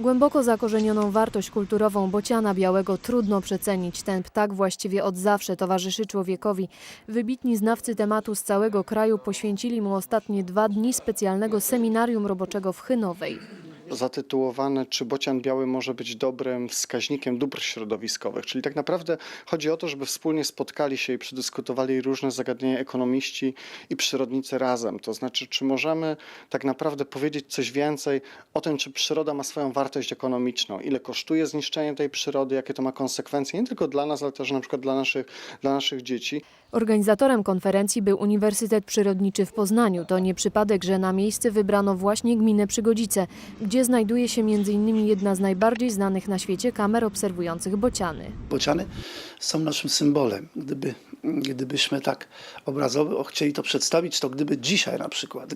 Głęboko zakorzenioną wartość kulturową bociana białego trudno przecenić. Ten ptak właściwie od zawsze towarzyszy człowiekowi. Wybitni znawcy tematu z całego kraju poświęcili mu ostatnie dwa dni specjalnego seminarium roboczego w Chynowej. Zatytułowane Czy bocian biały może być dobrym wskaźnikiem dóbr środowiskowych. Czyli tak naprawdę chodzi o to, żeby wspólnie spotkali się i przedyskutowali różne zagadnienia ekonomiści i przyrodnicy razem. To znaczy, czy możemy tak naprawdę powiedzieć coś więcej o tym, czy przyroda ma swoją wartość ekonomiczną, ile kosztuje zniszczenie tej przyrody, jakie to ma konsekwencje, nie tylko dla nas, ale też na przykład dla naszych, dla naszych dzieci. Organizatorem konferencji był Uniwersytet Przyrodniczy w Poznaniu. To nie przypadek, że na miejsce wybrano właśnie gminę Przygodzice, gdzie znajduje się m.in. jedna z najbardziej znanych na świecie kamer obserwujących bociany. Bociany są naszym symbolem. Gdyby, gdybyśmy tak obrazowo chcieli to przedstawić, to gdyby dzisiaj na przykład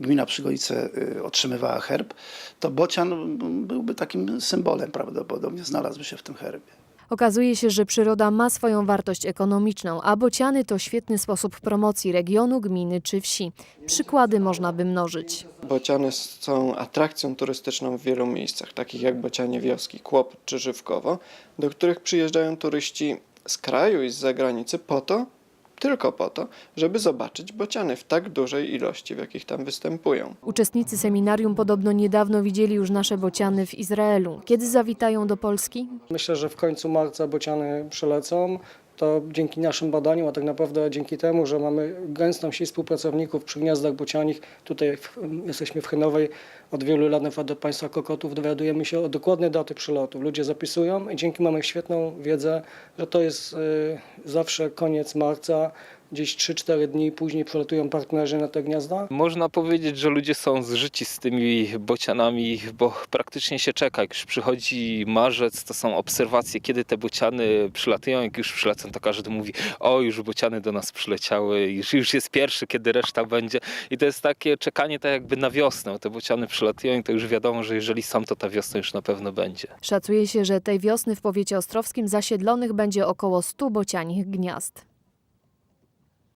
gmina Przygodzice y, otrzymywała herb, to bocian byłby takim symbolem prawdopodobnie, znalazłby się w tym herbie. Okazuje się, że przyroda ma swoją wartość ekonomiczną, a bociany to świetny sposób promocji regionu, gminy czy wsi. Przykłady można by mnożyć. Bociany są atrakcją turystyczną w wielu miejscach, takich jak Bocianie Wioski, Kłopot czy Żywkowo, do których przyjeżdżają turyści z kraju i z zagranicy po to, tylko po to, żeby zobaczyć bociany w tak dużej ilości, w jakich tam występują. Uczestnicy seminarium podobno niedawno widzieli już nasze bociany w Izraelu. Kiedy zawitają do Polski? Myślę, że w końcu marca bociany przylecą. To dzięki naszym badaniom, a tak naprawdę dzięki temu, że mamy gęstą sieć współpracowników przy gniazdach bocianich. Tutaj w, jesteśmy w Chynowej od wielu lat, na do Państwa Kokotów, dowiadujemy się o dokładnej daty przylotu. Ludzie zapisują i dzięki mamy świetną wiedzę, że to jest y, zawsze koniec marca, gdzieś 3-4 dni później przylatują partnerzy na te gniazda. Można powiedzieć, że ludzie są zżyci z tymi bocianami, bo praktycznie się czeka. Jak już przychodzi marzec, to są obserwacje, kiedy te bociany przylatują. Jak już przylecą, to każdy mówi, o już bociany do nas przyleciały, już, już jest pierwszy, kiedy reszta będzie. I to jest takie czekanie tak jakby na wiosnę. Te bociany przylatują i to już wiadomo, że jeżeli są, to ta wiosna już na pewno będzie. Szacuje się, że tej wiosny w powiecie ostrowskim zasiedlonych będzie około 100 bocianich gniazd.